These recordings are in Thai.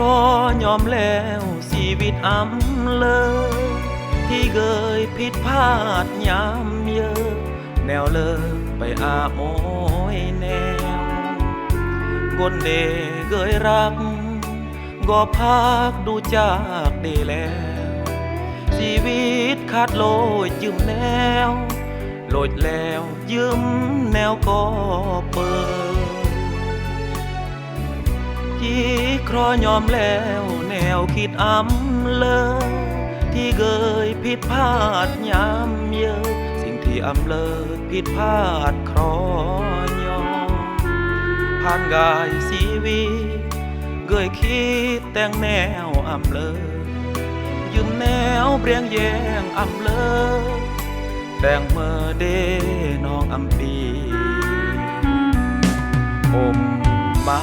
ครอยอมแล้วชีวิตอำเลย ที่เคยผิดพลาดยามเยอะ แนวเลิกไปอาโอยแนวกนเดเคยรักก็พักดูจากเดแล้ว ชีวิตขาดโลยยืมแนวโลดแล้วยืมแนวก็เปิด ที่ครอยอมแล้วแนวคิดอำเลยที่เคยผิดพลาดยามเยอะสิ่งที่อำเลยผิดพลาดครอยอมผ่านกายชีวิตเคยคิดแต่งแนวอำเลยยืมแนวเปรียงแยงอำเลยแต่งเมื่อเดน้องอำปีอมมา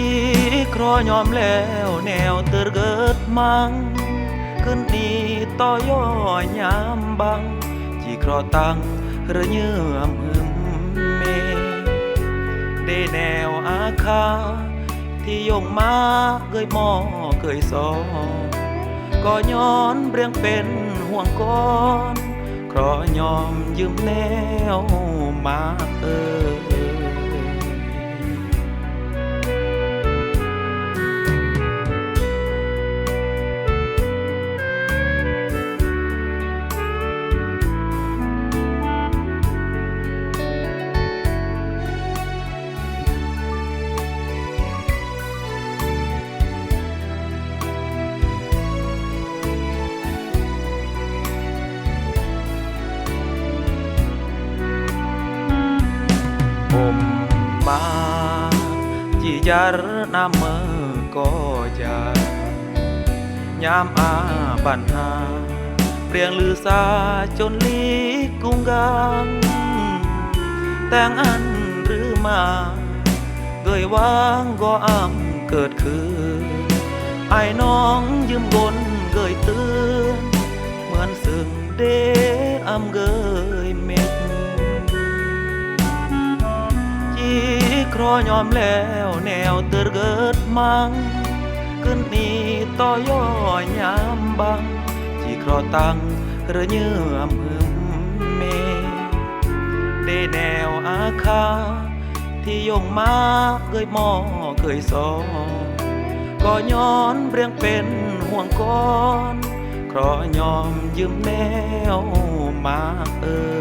ยวางก็อำเกิดคือไอ้น้องยืมกลเกยเตือนเหมือนซึ่งเดอำเกยเม็ดจีครอยอมแล้วแนวเตอเกิดมังขึ้นนี่ต่อย่อยามบังจีครอตังหรือเยื่อมหึมเม ได้แนวอาคา ที่ยงมาเคยหมอเคยสอก็ย้อนเรียงเป็นห่วงก้อนครอยอมยืมแนวมา จารนามเมอก็จะยามอาปัญหาเปรียงลือสาจนลีกุงกังแต่งอันหรือมาเกยวางก็อำเกิดคือไอ้น้องยืมกลเกยเตือนเหมือนซึ่งเดอำเกยเม็ด รอยอมแล้วแนวเตอเกิดมังขึ้นนี่ต่อย่อยามบังจีครอตังหรือเยื่อมหึมเม ได้แนวอาคา ที่ยงมาเคยมอเคยสอก็ย้อนเรียงเป็นห่วงก้อน ครอยอมยืมแนวมาเออ